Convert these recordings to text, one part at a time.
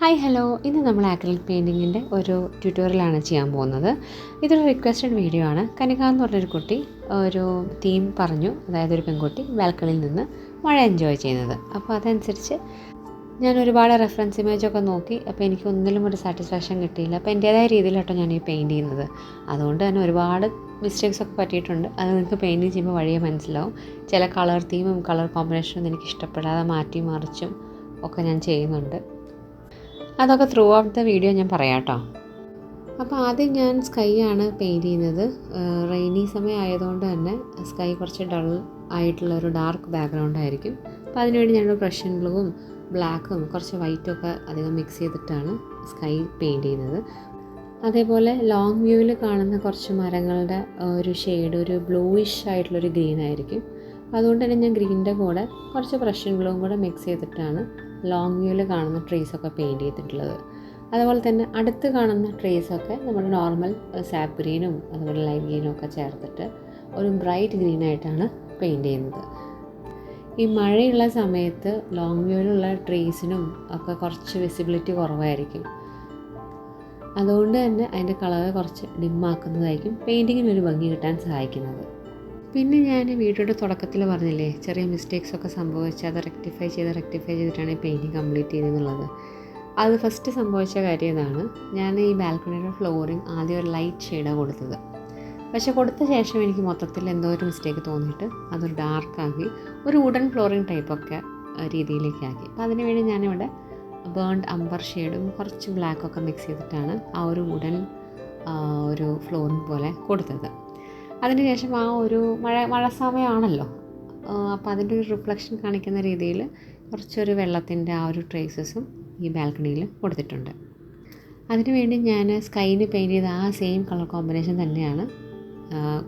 Hi hello ഇന്ന് നമ്മൾ acrylic പെയിന്റിങ്ങിന്റെ ഒരു ട്യൂട്ടോറിയലാണ് ചെയ്യാൻ പോകുന്നത്. ഇതൊരു റിക്വസ്റ്റഡ് വീഡിയോ ആണ്. കനിക എന്ന് പറഞ്ഞൊരു കുട്ടി ഒരു തീം പറഞ്ഞു അതായത് ഒരു പെൺകുട്ടി ബാൽക്കണിയിൽ നിന്ന് മഴ എൻജോയ് ചെയ്യുന്നത്. അപ്പോൾ അതനുസരിച്ച് ഞാൻ ഒരുപാട് റെഫറൻസ് ഇമേജൊക്കെ നോക്കി. അപ്പോൾ എനിക്ക് ഒന്നിലും ഒരു സാറ്റിസ്ഫാക്ഷൻ കിട്ടിയില്ല. അപ്പോൾ എന്റേതായ രീതിയിലാട്ടോ ഞാൻ ഈ പെയിന്റ് ചെയ്യുന്നത്. അതുകൊണ്ട് തന്നെ ഒരുപാട് മിസ്റ്റേക്സ് ഒക്കെ പറ്റിയിട്ടുണ്ട്. അത് നിങ്ങൾക്ക് പെയിന്റിങ് ചെയ്യുമ്പോൾ വഴിയെ മനസ്സിലാവും. ചില കളർ തീമും കളർ കോമ്പിനേഷനും എനിക്ക് ഇഷ്ടപ്പെടാതെ മാറ്റി മറിച്ചും ഒക്കെ ഞാൻ ചെയ്യുന്നുണ്ട്. അതൊക്കെ ത്രൂ ഔട്ട് ദ വീഡിയോ ഞാൻ പറയാം കേട്ടോ അപ്പോൾ ആദ്യം ഞാൻ സ്കൈ ആണ് പെയിന്റ് ചെയ്യുന്നത്. റെയിനി സമയം ആയതുകൊണ്ട് തന്നെ സ്കൈ കുറച്ച് ഡൾ ആയിട്ടുള്ള ഒരു ഡാർക്ക് ബാക്ക്ഗ്രൗണ്ട് ആയിരിക്കും. അപ്പോൾ അതിനുവേണ്ടി ഞാനൊരു ബ്രഷൻ ബ്ലൂവും ബ്ലാക്കും കുറച്ച് വൈറ്റും ഒക്കെ അധികം മിക്സ് ചെയ്തിട്ടാണ് സ്കൈ പെയിന്റ് ചെയ്യുന്നത്. അതേപോലെ ലോങ് വ്യൂവിൽ കാണുന്ന കുറച്ച് മരങ്ങളുടെ ഒരു ഷെയ്ഡ് ഒരു ബ്ലൂയിഷ് ആയിട്ടുള്ളൊരു ഗ്രീൻ ആയിരിക്കും. അതുകൊണ്ട് തന്നെ ഞാൻ ഗ്രീനിന്റെ കൂടെ കുറച്ച് ബ്രഷൻ ബ്ലൂവും കൂടെ മിക്സ് ചെയ്തിട്ടാണ് ലോങ് വ്യൂവിൽ കാണുന്ന ട്രീസൊക്കെ പെയിന്റ് ചെയ്തിട്ടുള്ളത്. അതുപോലെ തന്നെ അടുത്ത് കാണുന്ന ട്രീസൊക്കെ നമ്മൾ നോർമൽ സാപ്രീനും അതുപോലെ ലൈറ്റ് ഗ്രീനും ഒക്കെ ചേർത്തിട്ട് ഒരു ബ്രൈറ്റ് ഗ്രീനായിട്ടാണ് പെയിന്റ് ചെയ്യുന്നത്. ഈ മഴയുള്ള സമയത്ത് ലോങ് വ്യൂവിലുള്ള ട്രീസിനും ഒക്കെ കുറച്ച് വിസിബിലിറ്റി കുറവായിരിക്കും. അതുകൊണ്ട് തന്നെ അതിന്റെ കളർ കുറച്ച് ഡിമ്മാക്കുന്നതായിരിക്കും പെയിന്റിങ്ങിന് ഒരു ഭംഗി കിട്ടാൻ സഹായിക്കുന്നത്. പിന്നെ ഞാൻ വീഡിയോയുടെ തുടക്കത്തിൽ പറഞ്ഞില്ലേ ചെറിയ മിസ്റ്റേക്സ് ഒക്കെ സംഭവിച്ച് അത് റെക്ടിഫൈ ചെയ്ത് റെക്ടിഫൈ ചെയ്തിട്ടാണ് ഈ പെയിന്റിങ് കംപ്ലീറ്റ് ചെയ്തെന്നുള്ളത്. അത് ഫസ്റ്റ് സംഭവിച്ച കാര്യം ഇതാണ്. ഞാൻ ഈ ബാൽക്കണിയുടെ ഫ്ലോറിങ് ആദ്യം ഒരു ലൈറ്റ് ഷെയ്ഡാണ് കൊടുത്തത്. പക്ഷേ കൊടുത്ത ശേഷം എനിക്ക് മൊത്തത്തിൽ എന്തോ ഒരു മിസ്റ്റേക്ക് തോന്നിയിട്ട് അതൊരു ഡാർക്കാക്കി ഒരു വുഡൻ ഫ്ലോറിങ് ടൈപ്പൊക്കെ രീതിയിലേക്കാക്കി അപ്പോൾ അതിനുവേണ്ടി ഞാനിവിടെ ബേൺഡ് അമ്പർ ഷെയ്ഡും കുറച്ച് ബ്ലാക്കൊക്കെ മിക്സ് ചെയ്തിട്ടാണ് ആ ഒരു വുഡൻ ഒരു ഫ്ലോറിങ് പോലെ കൊടുത്തത്. അതിനുശേഷം ആ ഒരു മഴ മഴ സമയമാണല്ലോ അപ്പോൾ അതിന്റെ ഒരു റിഫ്ലക്ഷൻ കാണിക്കുന്ന രീതിയിൽ കുറച്ചൊരു വെള്ളത്തിന്റെ ആ ഒരു ട്രേസസും ഈ ബാൽക്കണിയിൽ കൊടുത്തിട്ടുണ്ട്. അതിനുവേണ്ടി ഞാൻ സ്കൈന് പെയിന്റ് ചെയ്ത ആ സെയിം കളർ കോമ്പിനേഷൻ തന്നെയാണ്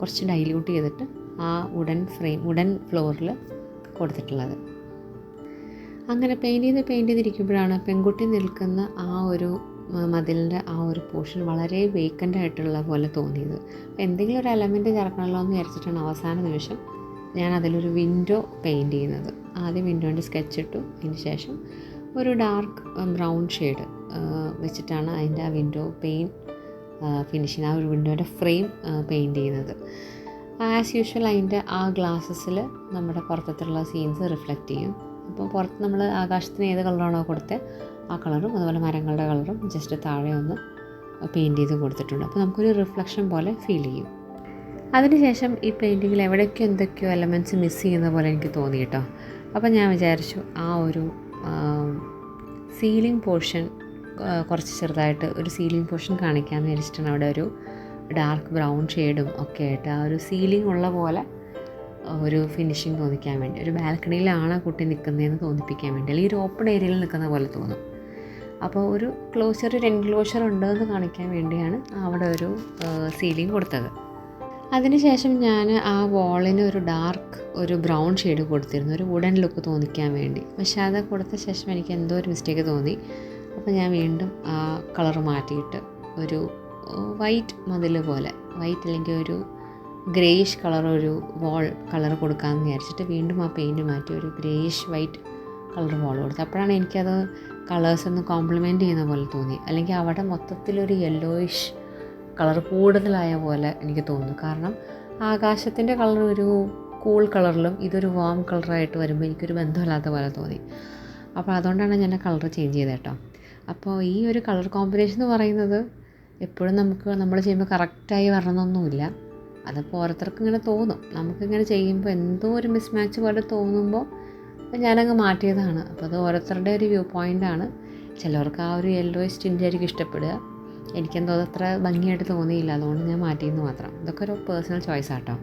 കുറച്ച് ഡൈല്യൂട്ട് ചെയ്തിട്ട് ആ വുഡൻ ഫ്രെയിം വുഡൻ ഫ്ലോറിൽ കൊടുത്തിട്ടുള്ളത്. അങ്ങനെ പെയിന്റ് ചെയ്ത് പെയിന്റ് ചെയ്തിരിക്കുമ്പോഴാണ് പെൺകുട്ടി നിൽക്കുന്ന ആ ഒരു മതിലിന്റെ ആ ഒരു പോർഷൻ വളരെ വേക്കന്റ് ആയിട്ടുള്ള പോലെ തോന്നിയത്. എന്തെങ്കിലും ഒരു എലമെന്റ് ചേർക്കണമല്ലോ എന്ന് വിചാരിച്ചിട്ടാണ് അവസാന നിമിഷം ഞാൻ അതിലൊരു വിൻഡോ പെയിന്റ് ചെയ്യുന്നത്. ആദ്യം വിൻഡോന്റെ സ്കെച്ച് ഇട്ടു. അതിന് ശേഷം ഒരു ഡാർക്ക് ബ്രൗൺ ഷെയ്ഡ് വെച്ചിട്ടാണ് അതിന്റെ ആ വിൻഡോ പെയിൻ ഫിനിഷിങ് ആ ഒരു വിൻഡോയുടെ ഫ്രെയിം പെയിന്റ് ചെയ്യുന്നത്. ആസ് യൂഷ്വൽ അതിന്റെ ആ ഗ്ലാസ്സസിൽ നമ്മുടെ പുറത്തുള്ള സീൻസ് റിഫ്ലക്റ്റ് ചെയ്യും. അപ്പോൾ പുറത്ത് നമ്മൾ ആകാശത്തിന് ഏത് കളറാണോ കൊടുത്തത് ആ കളറും അതുപോലെ മരങ്ങളുടെ കളറും ജസ്റ്റ് താഴെ ഒന്ന് പെയിന്റ് ചെയ്ത് കൊടുത്തിട്ടുണ്ട്. അപ്പോൾ നമുക്കൊരു റിഫ്ലക്ഷൻ പോലെ ഫീൽ ചെയ്യും. അതിനുശേഷം ഈ പെയിന്റിങ്ങിൽ എവിടെയൊക്കെ എന്തൊക്കെയോ എലമെന്റ്സ് മിസ് ചെയ്യുന്ന പോലെ എനിക്ക് തോന്നി കേട്ടോ. അപ്പോൾ ഞാൻ വിചാരിച്ചു ആ ഒരു സീലിംഗ് പോർഷൻ കുറച്ച് ചെറുതായിട്ട് ഒരു സീലിംഗ് പോർഷൻ കാണിക്കാമെന്ന് വിചാരിച്ചിട്ടാണ് അവിടെ ഒരു ഡാർക്ക് ബ്രൗൺ ഷെയ്ഡും ഒക്കെ ആയിട്ട് ആ ഒരു സീലിംഗ് ഉള്ള പോലെ ഒരു ഫിനിഷിങ് തോന്നിക്കാൻ വേണ്ടി ഒരു ബാൽക്കണിയിലാണ് കുട്ടി നിൽക്കുന്നതെന്ന് തോന്നിപ്പിക്കാൻ വേണ്ടി അല്ലെങ്കിൽ ഒരു ഓപ്പൺ ഏരിയയിൽ നിൽക്കുന്ന പോലെ തോന്നും. അപ്പോൾ ഒരു ക്ലോസർ ഒരു എൻക്ലോഷർ ഉണ്ടെന്ന് കാണിക്കാൻ വേണ്ടിയാണ് അവിടെ ഒരു സീലിംഗ് കൊടുത്തത്. അതിനുശേഷം ഞാൻ ആ വാളിന് ഒരു ഡാർക്ക് ഒരു ബ്രൗൺ ഷെയ്ഡ് കൊടുത്തിരുന്നു. ഒരു വുഡൻ ലുക്ക് തോന്നിക്കാൻ വേണ്ടി. പക്ഷേ അത് കൊടുത്ത ശേഷം എനിക്ക് എന്തോ ഒരു മിസ്റ്റേക്ക് തോന്നി. അപ്പോൾ ഞാൻ വീണ്ടും ആ കളർ മാറ്റിയിട്ട് ഒരു വൈറ്റ് മതിൽ പോലെ വൈറ്റ് അല്ലെങ്കിൽ ഒരു ഗ്രേയിഷ് കളർ ഒരു വാൾ കളർ കൊടുക്കാമെന്ന് വിചാരിച്ചിട്ട് വീണ്ടും ആ പെയിന്റ് മാറ്റി ഒരു ഗ്രേയിഷ് വൈറ്റ് കളർ വാൾ കൊടുത്തു അപ്പോഴാണ് എനിക്കത് കളേഴ്സ് ഒന്ന് കോംപ്ലിമെന്റ് ചെയ്യുന്ന പോലെ തോന്നി. അല്ലെങ്കിൽ അവിടെ മൊത്തത്തിലൊരു യെല്ലോയിഷ് കളർ കൂടുതലായ പോലെ എനിക്ക് തോന്നുന്നു. കാരണം ആകാശത്തിന്റെ കളർ ഒരു കൂൾ കളറിലും ഇതൊരു വാം കളറായിട്ട് വരുമ്പോൾ എനിക്കൊരു ബന്ധമില്ലാത്ത പോലെ തോന്നി. അപ്പോൾ അതുകൊണ്ടാണ് ഞാൻ കളർ ചേഞ്ച് ചെയ്തത് കേട്ടോ. അപ്പോൾ ഈ ഒരു കളർ കോമ്പിനേഷൻ എന്ന് പറയുന്നത് എപ്പോഴും നമുക്ക് നമ്മൾ ചെയ്യുമ്പോൾ കറക്റ്റായി വരണമെന്നൊന്നുമില്ല. അതപ്പോൾ ഓരോരുത്തർക്കും ഇങ്ങനെ തോന്നും. നമുക്കിങ്ങനെ ചെയ്യുമ്പോൾ എന്തോ ഒരു മിസ്മാച്ച് പോലെ തോന്നുമ്പോൾ ഞാനങ്ങ് മാറ്റിയതാണ്. അപ്പോൾ അത് ഓരോരുത്തരുടെ ഒരു വ്യൂ പോയിന്റാണ് ചിലവർക്ക് ആ ഒരു യെല്ലോ സ്റ്റിന്റെ ആയിരിക്കും ഇഷ്ടപ്പെടുക. എനിക്കെന്തോ അതത്ര ഭംഗിയായിട്ട് തോന്നിയില്ല. അതുകൊണ്ട് ഞാൻ മാറ്റിയെന്ന് മാത്രം. ഇതൊക്കെ ഒരു പേഴ്സണൽ ചോയ്സ് ആട്ടോ.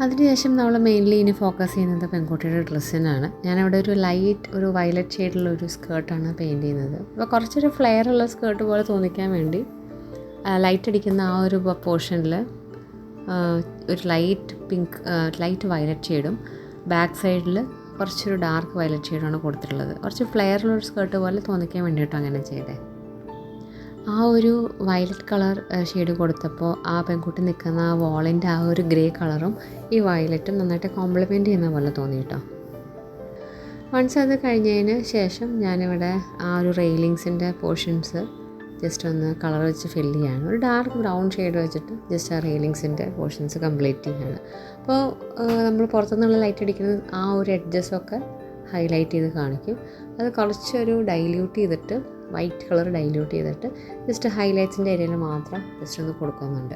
അതിനുശേഷം നമ്മൾ മെയിൻലി ഇനി ഫോക്കസ് ചെയ്യുന്നത് പെൺകുട്ടിയുടെ ഡ്രസ്സിനാണ് ഞാനവിടെ ഒരു ലൈറ്റ് ഒരു വയലറ്റ് ഷെയ്ഡുള്ള ഒരു സ്കേർട്ടാണ് പെയിന്റ് ചെയ്യുന്നത്. അപ്പോൾ കുറച്ചൊരു ഫ്ലെയർ ഉള്ള സ്കേർട്ട് പോലെ തോന്നിക്കാൻ വേണ്ടി ലൈറ്റ് അടിക്കുന്ന ആ ഒരു പോർഷനിൽ ഒരു ലൈറ്റ് പിങ്ക് ലൈറ്റ് വയലറ്റ് ഷെയ്ഡും ബാക്ക് സൈഡിൽ കുറച്ചൊരു ഡാർക്ക് വയലറ്റ് ഷെയ്ഡാണ് കൊടുത്തിട്ടുള്ളത്. കുറച്ച് ഫ്ലെയറുള്ള ഒരു സ്കേർട്ട് പോലെ തോന്നിക്കാൻ വേണ്ടിയിട്ട് അങ്ങനെ ചെയ്തേ. ആ ഒരു വയലറ്റ് കളർ ഷെയ്ഡ് കൊടുത്തപ്പോൾ ആ പെൺകുട്ടി നിൽക്കുന്ന ആ വാളിന്റെ ആ ഒരു ഗ്രേ കളറും ഈ വയലറ്റും നന്നായിട്ട് കോംപ്ലിമെന്റ് ചെയ്യുന്ന പോലെ തോന്നി കേട്ടോ വൺസ് അത് കഴിഞ്ഞതിന് ശേഷം ഞാനിവിടെ ആ ഒരു റെയിലിങ്സിന്റെ പോർഷൻസ് ജസ്റ്റ് ഒന്ന് കളർ വെച്ച് ഫില്ല് ചെയ്യാണ്. ഒരു ഡാർക്ക് ബ്രൗൺ ഷെയ്ഡ് വെച്ചിട്ട് ജസ്റ്റ് ആ റെയിലിങ്സിന്റെ പോർഷൻസ് കംപ്ലീറ്റ് ചെയ്യാണ്. അപ്പോൾ നമ്മൾ പുറത്തുനിന്നുള്ള ലൈറ്റ് അടിക്കുന്ന ആ ഒരു എഡ്ജസൊക്കെ ഹൈലൈറ്റ് ചെയ്ത് കാണിക്കും. അത് കുറച്ചൊരു ഡൈല്യൂട്ട് ചെയ്തിട്ട് വൈറ്റ് കളർ ഡൈല്യൂട്ട് ചെയ്തിട്ട് ജസ്റ്റ് ഹൈലൈറ്റ്സിന്റെ ഏരിയയിൽ മാത്രം ജസ്റ്റ് ഒന്ന് കൊടുക്കുന്നുണ്ട്.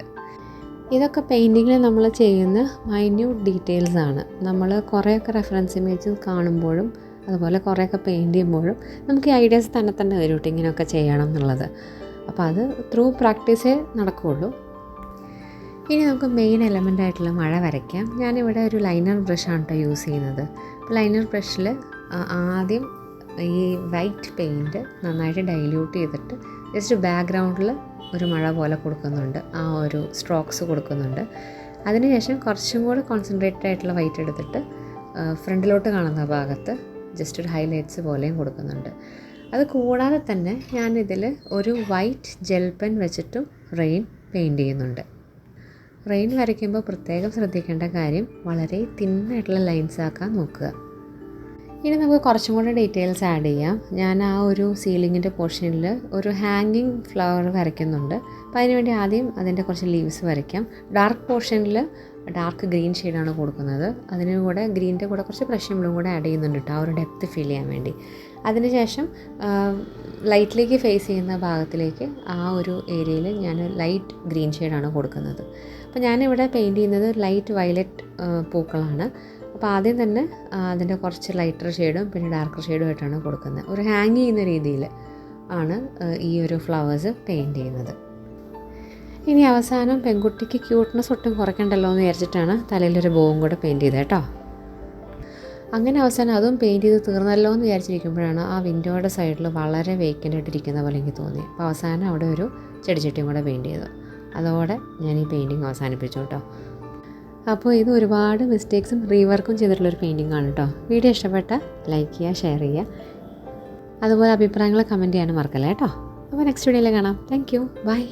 ഇതൊക്കെ പെയിന്റിങ്ങിൽ നമ്മൾ ചെയ്യുന്ന മൈന്യൂട്ട് ഡീറ്റെയിൽസ് ആണ്. നമ്മൾ കുറേയൊക്കെ റെഫറൻസ് ഇമേജ് കാണുമ്പോഴും അതുപോലെ കുറേയൊക്കെ പെയിന്റ് ചെയ്യുമ്പോഴും നമുക്ക് ഈ ഐഡിയാസ് തന്നെ തന്നെ വരും കേട്ടോ ഇങ്ങനെയൊക്കെ ചെയ്യണം എന്നുള്ളത്. അപ്പോൾ അത് ത്രൂ പ്രാക്ടീസേ നടക്കുകയുള്ളൂ ഇനി നമുക്ക് മെയിൻ എലമെന്റ് ആയിട്ടുള്ള മഴ വരയ്ക്കാം. ഞാനിവിടെ ഒരു ലൈനർ ബ്രഷാണ് കേട്ടോ യൂസ് ചെയ്യുന്നത്. ലൈനർ ബ്രഷിൽ ആദ്യം ഈ വൈറ്റ് പെയിന്റ് നന്നായിട്ട് ഡൈല്യൂട്ട് ചെയ്തിട്ട് ജസ്റ്റ് ബാക്ക്ഗ്രൗണ്ടിൽ ഒരു മഴ പോലെ കൊടുക്കുന്നുണ്ട്. ആ ഒരു സ്ട്രോക്സ് കൊടുക്കുന്നുണ്ട്. അതിനുശേഷം കുറച്ചും കൂടെ കോൺസെൻട്രേറ്റഡ് ആയിട്ടുള്ള വൈറ്റ് എടുത്തിട്ട് ഫ്രണ്ടിലോട്ട് കാണുന്ന ഭാഗത്ത് ജസ്റ്റ് ഒരു ഹൈലൈറ്റ്സ് പോലെയും കൊടുക്കുന്നുണ്ട്. അത് കൂടാതെ തന്നെ ഞാനിതിൽ ഒരു വൈറ്റ് ജെൽ പെൻ വെച്ചിട്ടും റെയിൻ പെയിന്റ് ചെയ്യുന്നുണ്ട്. റെയിൻ വരയ്ക്കുമ്പോൾ പ്രത്യേകം ശ്രദ്ധിക്കേണ്ട കാര്യം വളരെ തിന്നായിട്ടുള്ള ലൈൻസ് ആക്കാൻ നോക്കുക. ഇനി നമുക്ക് കുറച്ചും കൂടെ ഡീറ്റെയിൽസ് ആഡ് ചെയ്യാം. ഞാൻ ആ ഒരു സീലിങ്ങിന്റെ പോർഷനിൽ ഒരു ഹാങ്ങിങ് ഫ്ലവർ വരയ്ക്കുന്നുണ്ട്. അപ്പോൾ അതിനുവേണ്ടി ആദ്യം അതിന്റെ കുറച്ച് ലീവ്സ് വരയ്ക്കാം. ഡാർക്ക് പോർഷനിൽ ഡാർക്ക് ഗ്രീൻ ഷെയ്ഡാണ് കൊടുക്കുന്നത്. അതിന് കൂടെ ഗ്രീന്റെ കൂടെ കുറച്ച് ഫ്രഷ് ബ്ലൂ കൂടെ ആഡ് ചെയ്യുന്നുണ്ട് കേട്ടോ ആ ഒരു ഡെപ്ത് ഫീൽ ചെയ്യാൻ വേണ്ടി. അതിനുശേഷം ലൈറ്റിലേക്ക് ഫേസ് ചെയ്യുന്ന ഭാഗത്തിലേക്ക് ആ ഒരു ഏരിയയിൽ ഞാൻ ലൈറ്റ് ഗ്രീൻ ഷെയ്ഡാണ് കൊടുക്കുന്നത്. അപ്പോൾ ഞാനിവിടെ പെയിന്റ് ചെയ്യുന്നത് ലൈറ്റ് വയലറ്റ് പൂക്കളാണ്. അപ്പോൾ ആദ്യം തന്നെ അതിന്റെ കുറച്ച് ലൈറ്റർ ഷെയ്ഡും പിന്നെ ഡാർക്കർ ഷെയ്ഡും ആയിട്ടാണ് കൊടുക്കുന്നത്. ഒരു ഹാങ് ചെയ്യുന്ന രീതിയിൽ ആണ് ഈ ഒരു ഫ്ലവേഴ്സ് പെയിന്റ് ചെയ്യുന്നത്. ഇനി അവസാനം പെൺകുട്ടിക്ക് ക്യൂട്ട്നെസ് ഒട്ടും കുറയ്ക്കണ്ടല്ലോ എന്ന് വിചാരിച്ചിട്ടാണ് തലയിലൊരു ബോവും കൂടെ പെയിന്റ് ചെയ്തത് കേട്ടോ. അങ്ങനെ അവസാനം അതും പെയിന്റ് ചെയ്ത് തീർന്നല്ലോ എന്ന് വിചാരിച്ചിരിക്കുമ്പോഴാണ് ആ വിൻഡോയുടെ സൈഡിൽ വളരെ വേക്കന്റ് ആയിട്ടിരിക്കുന്ന പോലെ എനിക്ക് തോന്നി. അപ്പോൾ അവസാനം അവിടെ ഒരു ചെടിച്ചട്ടിയും കൂടെ പെയിന്റ് ചെയ്തു. അതോടെ ഞാൻ ഈ പെയിന്റിങ് അവസാനിപ്പിച്ചു കേട്ടോ. അപ്പോൾ ഇത് ഒരുപാട് മിസ്റ്റേക്സും റീവർക്കും ചെയ്തിട്ടുള്ളൊരു പെയിന്റിംഗ് ആണ് കേട്ടോ. വീഡിയോ ഇഷ്ടപ്പെട്ട ലൈക്ക് ചെയ്യുക ഷെയർ ചെയ്യുക. അതുപോലെ അഭിപ്രായങ്ങൾ കമന്റ് ചെയ്യാനും മറക്കല്ലേ കേട്ടോ. അപ്പോൾ നെക്സ്റ്റ് വീഡിയോയിൽ കാണാം. Thank you by